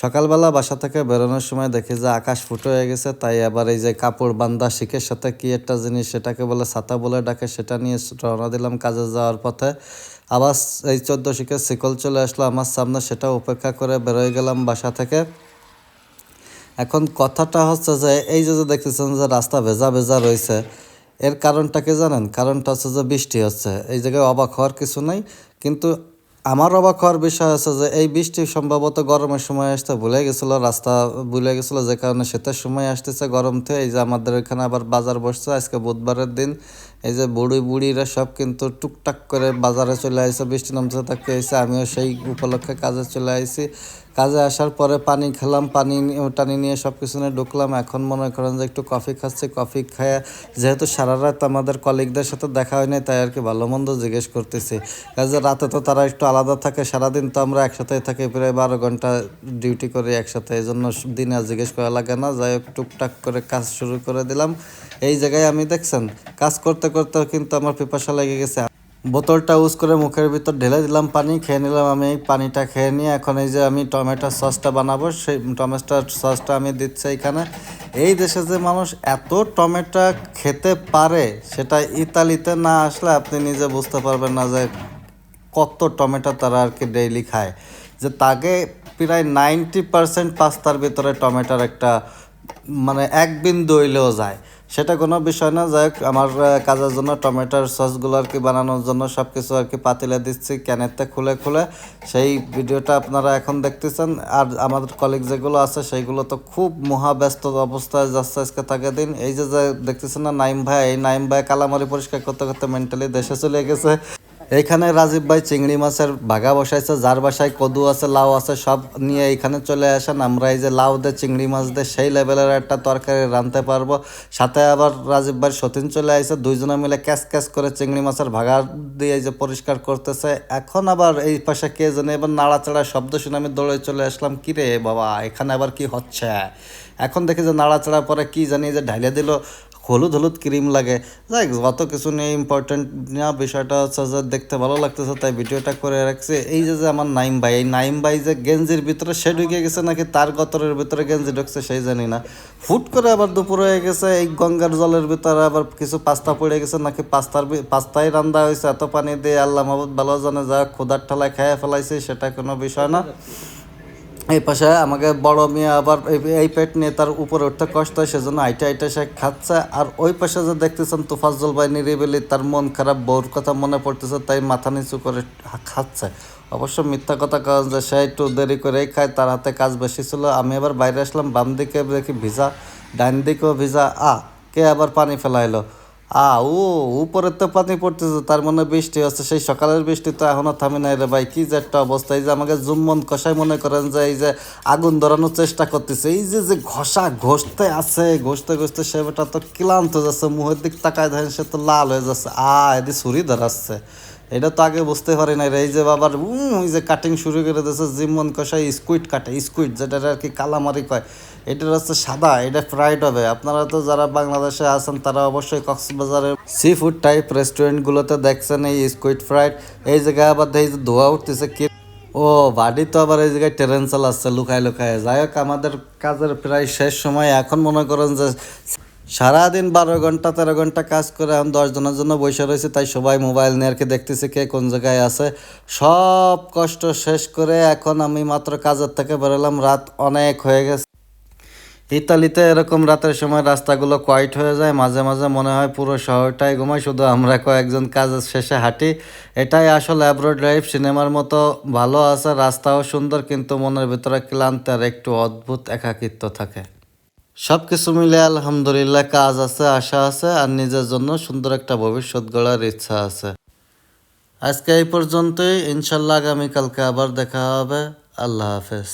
সকালবেলা বাসা থেকে বেরোনোর সময় দেখি যে আকাশ ফুটো হয়ে গেছে, তাই আবার এই যে কাপড় বান্দা শিখের সাথে কি একটা জিনিস সেটাকে বলে ছাতা বলে ডাকে, সেটা নিয়ে রওনা দিলাম কাজে যাওয়ার পথে। আবার এই চোদ্দ শিখের শিকল চলে আসলো আমার সামনে, সেটা উপেক্ষা করে বেরোয় গেলাম বাসা থেকে। এখন কথাটা হচ্ছে যে, এই যে যে দেখতেছেন যে রাস্তা ভেজা ভেজা রয়েছে, এর কারণটা কি জানেন? কারণটা হচ্ছে যে বৃষ্টি হচ্ছে। এই জায়গায় অবাক হওয়ার কিছু নাই, কিন্তু আমার অবাক হওয়ার বিষয় আছে যে এই বৃষ্টি সম্ভবত গরমের সময় আসতে ভুলে গেছিল, রাস্তা ভুলে গেছিল, যে কারণে শীতের সময় আসতেছে গরম থেকে। এই যে আমাদের এখানে আবার বাজার বসছে, আজকে বুধবারের দিন। এই যে বুড়ি বুড়িরা সব কিন্তু টুকটাক করে বাজারে চলে আসছে বৃষ্টি নামতে থাকতে এসে আমিও সেই উপলক্ষে কাজে চলে আইছি। কাজে আসার পরে পানি খেলাম, পানি টানি নিয়ে সব কিছু নিয়ে ঢুকলাম। এখন মনে করেন যে একটু কফি খাচ্ছি, কফি খায় যেহেতু সারা রাত আমাদের কলিগদের সাথে দেখা হয় নাই তাই আর কি ভালো মন্দ জিজ্ঞেস করতেছি। কাজে রাতে তো তারা একটু আলাদা থাকে, সারাদিন তো আমরা একসাথেই থাকি, প্রায় বারো ঘণ্টা ডিউটি করি একসাথে। এই জন্য দিনে আর জিজ্ঞেস করা লাগে না, যাই হোক টুকটাক করে কাজ শুরু করে দিলাম। এই জায়গায় আমি দেখছেন, কাজ করতে করতে কিন্তু আমার পিপাসা লেগে গেছে। বোতলটা ইউজ করে মুখের ভিতর ঢেলে দিলাম পানি, খেয়ে নিলাম আমি এই পানিটা খেয়ে নিয়ে এখন এই যে আমি টমেটো সসটা বানাবো, সেই টমেটো সসটা আমি দিচ্ছি এখানে। এই দেশে যে মানুষ এত টমেটো খেতে পারে, সেটা ইতালিতে না আসলে আপনি নিজে বুঝতে পারবেন না যে কত টমেটো তারা আর কি ডেইলি খায়। যে তাকে প্রায় নাইনটি পার্সেন্ট পাস্তার ভিতরে টমেটোর একটা মানে এক বিন্দু হইলেও যায়। সেটা কোনো বিষয় না, যাই আমার কাজের জন্য টমেটোর সসগুলো আর কি বানানোর জন্য সব কিছু আর কি পাতিলে দিচ্ছি ক্যানেতে খুলে খুলে। সেই ভিডিওটা আপনারা এখন দেখতেছেন, আর আমাদের কলিগ যেগুলো আছে, সেইগুলো তো খুব মহাব্যস্ত অবস্থায় যাচ্ছে আজকে থাকে দিন। এই যে দেখতেছেন না, নাইম ভাই, এই নাইম ভাই কালামারি পরিষ্কার করতে করতে মেন্টালি দেশে চলে গেছে। এইখানে রাজীব ভাই চিংড়ি মাছের বাগা বসাইছে, যার বাসায় কদু আছে, লাউ আছে, সব নিয়ে এইখানে চলে আসেন। আমরা এই যে লাউ দে চিংড়ি মাছ দে সেই লেভেলের একটা তরকারি রাঁধতে পারব। সাথে আবার রাজীব ভাই সতীন চলে আসছে দুইজনে মিলে ক্যাশ ক্যাশ করে চিংড়ি মাছের ভাগা দিয়ে এই যে পরিষ্কার করতেছে। এখন আবার এই পাশে কে জানে, এবার নাড়াচাড়া শব্দ শুনে আমি দৌড়ে চলে আসলাম কি রে বাবা, এখানে আবার কি হচ্ছে? এখন দেখি যে নাড়াচাড়া পরে কি জানি যে ঢাইলে দিল হলুদ হলুদ ক্রিম লাগে। যাই অত কিছু নিয়ে ইম্পর্টেন্ট না, বিষয়টা হচ্ছে যে দেখতে ভালো লাগতেছে, তাই ভিডিওটা করে রাখছে। এই যে যে আমার নাইম ভাই, এই নাইম ভাই যে গেঞ্জির ভিতরে সে ঢুকে গেছে নাকি তার গতরের ভিতরে গেঞ্জি ঢুকছে সেই জানি না। ফুট করে আবার দুপুর হয়ে গেছে, এই গঙ্গার জলের ভিতরে আবার কিছু পাস্তা পড়ে গেছে নাকি পাস্তার পাস্তাই রান্দা হয়েছে, এত পানি দিয়ে আল্লাহ মাহবুদ ভালো জানে, যা ক্ষুদার ঠেলায় খেয়ে ফেলাইছে, সেটা কোনো বিষয় না। এই পাশে আমাকে বড় মেয়ে আবার এই- পেট নিয়ে তার উপরে উঠতে কষ্ট হয়, সেজন্য আইটা আইটা সে খাচ্ছে। আর ওই পাশে যে দেখতেছেন তুফাজ্জল ভাই নিরিবিলি তার মন খারাপ, বউর কথা মনে পড়তেছে, তাই মাথা নিচু করে খাচ্ছে। অবশ্য মিথ্যা কথা কারণ যে, সে একটু দেরি করেই খায়, তার হাতে কাজ বেশি ছিল। আমি আবার বাইরে আসলাম, বাম দিকে দেখি ভিজা ডাইন দিকেও ভিজা। আ, কে আবার পানি ফেলাইলো? আ, ও, উপরে তো পানি পড়তেছে, তার মানে বৃষ্টি হচ্ছে। সেই সকালের বৃষ্টি তো এখনও থামে নাই রে ভাই, কি যে একটা অবস্থা। এই যে আমাকে জুম্মন কষাই মনে করেন যে, এই যে আগুন ধরানোর চেষ্টা করতেছে। এই যে যে ঘষা ঘষতে আছে, ঘষতে ঘষতে সে বেটা তো ক্লান্ত যাচ্ছে, মুহের দিক তাকায় ধরেন সে তো লাল হয়ে যাচ্ছে। আ, এদি ছুরি ধরাচ্ছে। এটা তো আগে বুঝতে পারি না এই যে বাবার ওই যে কাটিং শুরু করে দিয়েছে জিমন কষাই স্কুইড কাটে স্কুইড যেটা আর কি কালামারি কয়, এটার হচ্ছে সাদা, এটা ফ্রাইড হবে। আপনারা তো যারা বাংলাদেশে আছেন, তারা অবশ্যই কক্সবাজারের সি ফুড টাইপ রেস্টুরেন্টগুলোতে দেখছেন এই স্কুইড ফ্রাইড এই জায়গায় আবার এই যে ধোয়া উঠতেছে, কি ও, বাড়ি তো আবার এই জায়গায় ট্রেন চালাচ্ছে, লুকায় লুকায়। যাই হোক, আমাদের কাজের প্রায় শেষ সময়। এখন মনে করেন যে সারাদিন বারো ঘণ্টা, তেরো ঘণ্টা কাজ করে এখন দশ জনের জন্য বসে রয়েছে, তাই সবাই মোবাইল নিয়ে আর দেখতেছে কে কোন জায়গায় আছে। সব কষ্ট শেষ করে এখন আমি মাত্র কাজের থেকে বেরোলাম, রাত অনেক হয়ে গেছে। ইতালিতে এরকম রাতের সময় রাস্তাগুলো কোয়াইট হয়ে যায়, মাঝে মাঝে মনে হয় পুরো শহরটাই ঘুমাই শুধু আমরা কয়েকজন কাজের শেষে হাঁটি। এটাই আসলে অ্যাব্রোড লাইফ সিনেমার মতো ভালো আছে, রাস্তাও সুন্দর, কিন্তু মনের ভিতরে ক্লান্ত আর একটু অদ্ভুত একাকিত্ব থাকে। সব কিছু মিলে আলহামদুলিল্লাহ কাজ আছে, আশা আছে, আর নিজের জন্য সুন্দর একটা ভবিষ্যৎ গড়ার ইচ্ছা আছে। আজকে এই পর্যন্তই, ইনশাল্লাহ আগামীকালকে আবার দেখা হবে। আল্লাহ হাফেজ।